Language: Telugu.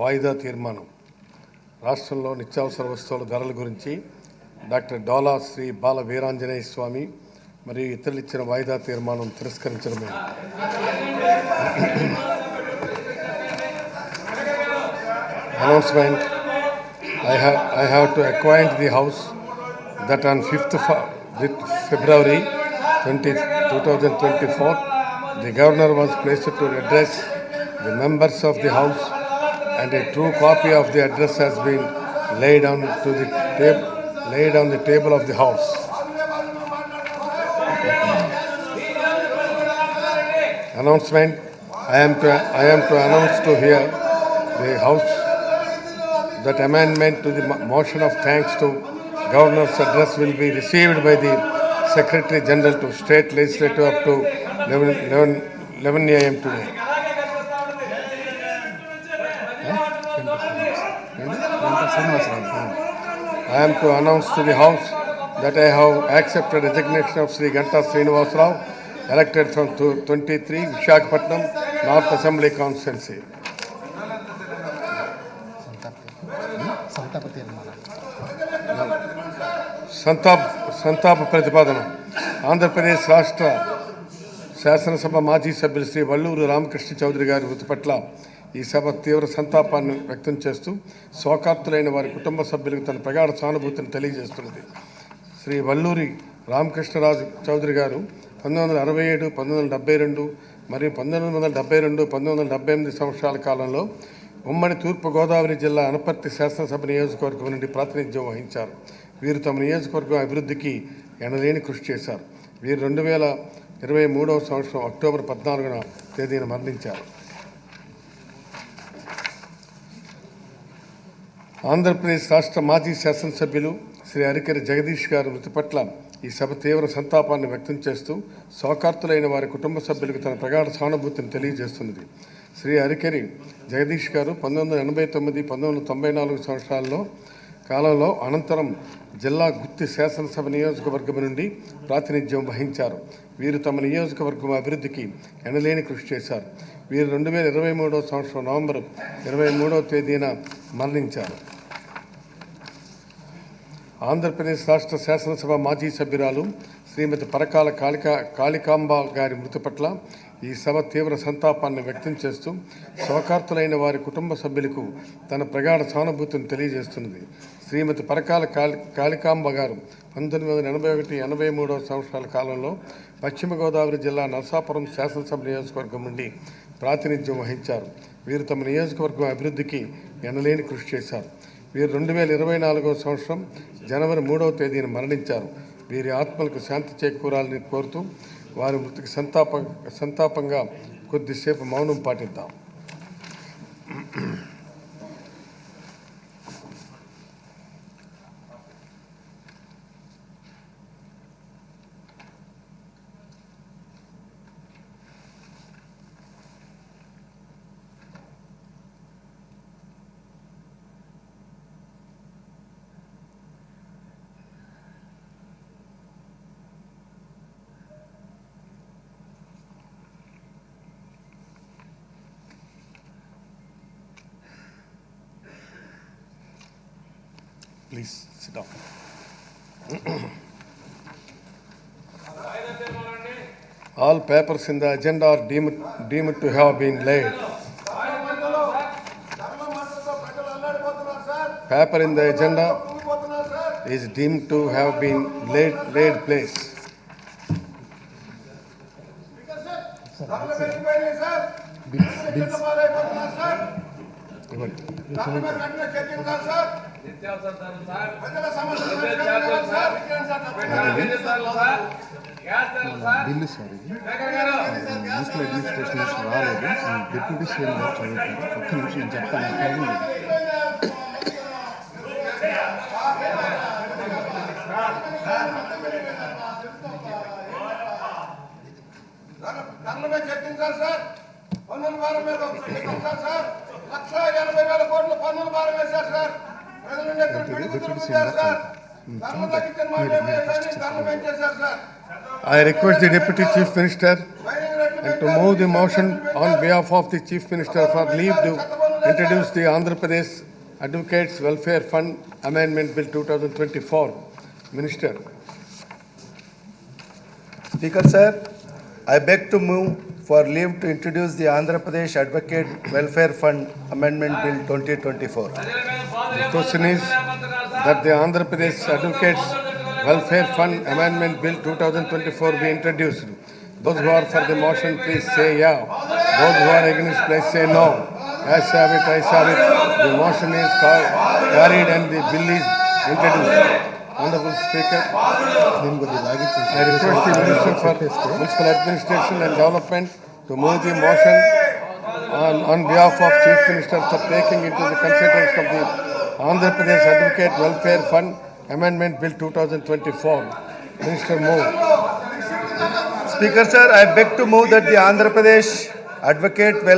వాయిదా తీర్మానం. రాష్ట్రంలో నిత్యావసర వస్తువుల ధరల గురించి డాక్టర్ డాలా శ్రీ బాల వీరాంజనేయ స్వామి మరియు ఇతరులు ఇచ్చిన వాయిదా తీర్మానం తిరస్కరించడమే. Announcement I high have to acquaint the house that on fifth February twenty two thousand twenty four the governor was place to address the members of the house and a true copy of the address has been laid on to the table, laid on the table of the House. Announcement, I am to, I am to announce to here the House that amendment to the motion of thanks to Governor's address will be received by the Secretary General to State Legislature up to 11, 11, 11 a.m. today. I am to announce to the House that I have accepted resignation of Sri Ganta Srinivas Rao, elected from tw- 23 Vishakhapatnam North Assembly Constituency. సంతాప తీర్మానం సంతాప్ సంతాప ప్రతిపాదన ఆంధ్రప్రదేశ్ రాష్ట్ర శాసనసభ మాజీ సభ్యులు శ్రీ వల్లూరు రామకృష్ణ చౌదరి గారి మృతి పట్ల ఈ సభ తీవ్ర సంతాపాన్ని వ్యక్తం చేస్తూ శోకార్తులైన వారి కుటుంబ సభ్యులకు తన ప్రగాఢ సానుభూతిని తెలియజేస్తున్నది. శ్రీ వల్లూరి రామకృష్ణరాజు చౌదరి గారు పంతొమ్మిది వందల అరవై ఏడు పంతొమ్మిది వందల డెబ్బై రెండు మరియు పంతొమ్మిది వందల డెబ్బై రెండు పంతొమ్మిది వందల డెబ్బై ఎనిమిది సంవత్సరాల కాలంలో ఉమ్మడి తూర్పుగోదావరి జిల్లా అనపర్తి శాసనసభ నియోజకవర్గం నుండి ప్రాతినిధ్యం వహించారు. వీరు తమ నియోజకవర్గం అభివృద్ధికి ఎనలేని కృషి చేశారు. వీరు రెండు వేల ఇరవై మూడవ సంవత్సరం అక్టోబర్ పద్నాలుగున తేదీన మరణించారు. ఆంధ్రప్రదేశ్ రాష్ట్ర మాజీ శాసనసభ్యులు శ్రీ అరికరి జగదీష్ గారి మృతి పట్ల ఈ సభ తీవ్ర సంతాపాన్ని వ్యక్తం చేస్తూ శోకార్తులైన వారి కుటుంబ సభ్యులకు తన ప్రగాఢ సానుభూతిని తెలియజేస్తున్నది. శ్రీ అరికెరి జగదీష్ గారు పంతొమ్మిది వందల ఎనభై తొమ్మిది పంతొమ్మిది వందల తొంభై నాలుగు సంవత్సరాల్లో కాలంలో అనంతరం జిల్లా గుత్తి శాసనసభ నియోజకవర్గం నుండి ప్రాతినిధ్యం వహించారు. వీరు తమ నియోజకవర్గం అభివృద్ధికి ఎనలేని కృషి చేశారు. వీరు రెండు వేల ఇరవై మూడవ సంవత్సరం నవంబర్ ఇరవై మూడవ తేదీన మరణించారు. ఆంధ్రప్రదేశ్ రాష్ట్ర శాసనసభ మాజీ సభ్యురాలు శ్రీమతి పరకాల కాళిక కాళికాంబ గారి మృతి పట్ల ఈ సభ తీవ్ర సంతాపాన్ని వ్యక్తం చేస్తూ శోకార్తులైన వారి కుటుంబ సభ్యులకు తన ప్రగాఢ సానుభూతిని తెలియజేస్తున్నది. శ్రీమతి పరకాల కాళి కాళికాంబ గారు పంతొమ్మిది వందల ఎనభై ఒకటి ఎనభై మూడవ సంవత్సరాల కాలంలో పశ్చిమ గోదావరి జిల్లా నరసాపురం శాసనసభ నియోజకవర్గం నుండి ప్రాతినిధ్యం వహించారు. వీరు తమ నియోజకవర్గం అభివృద్ధికి ఎనలేని కృషి చేశారు. వీరు రెండు వేల ఇరవై నాలుగవ సంవత్సరం జనవరి మూడవ తేదీన మరణించారు. వీరి ఆత్మలకు శాంతి చేకూరాలని కోరుతూ వారి మృతికి సంతాప సంతాపంగా కొద్దిసేపు మౌనం పాటిద్దాం. Please sit down. All papers in the agenda are deemed, deemed to have been laid. Paper in the agenda is deemed to have been laid, laid place. ఇవ్వండి. సార్ ఇది మున్సిపల్ అడ్మినిస్ట్రేషన్ రాలేదు డిప్యూటీ సీఎం గారు చదువుతారు ఒక్క నిమిషం నేను చెప్తాను టైం లేదు. చర్చించాలి సార్ పన్నుల భారం మీద సార్ లక్ష ఎనభై వేల కోట్ల పన్నుల భారం వేశారు sir I request the Deputy Chief Minister and to move the motion on behalf of the Chief Minister for leave to introduce the Andhra Pradesh Advocates Welfare Fund Amendment Bill 2024. Minister. Speaker, sir, I beg to move for leave to introduce the Andhra Pradesh Advocate Welfare Fund Amendment Bill 2024. The question is that the Andhra Pradesh Advocates Welfare Fund Amendment Bill 2024 be introduced. Those who are for the motion, please say yeah. Those who are against, please say no. As have it, I have it. The motion is carried and the bill is introduced. honorable speaker i request the minister for municipal administration and development to move the motion on, on behalf of chief minister for taking into the consideration of the andhra pradesh advocate welfare fund amendment bill 2024 minister move speaker sir i beg to move that the andhra pradesh advocate welfare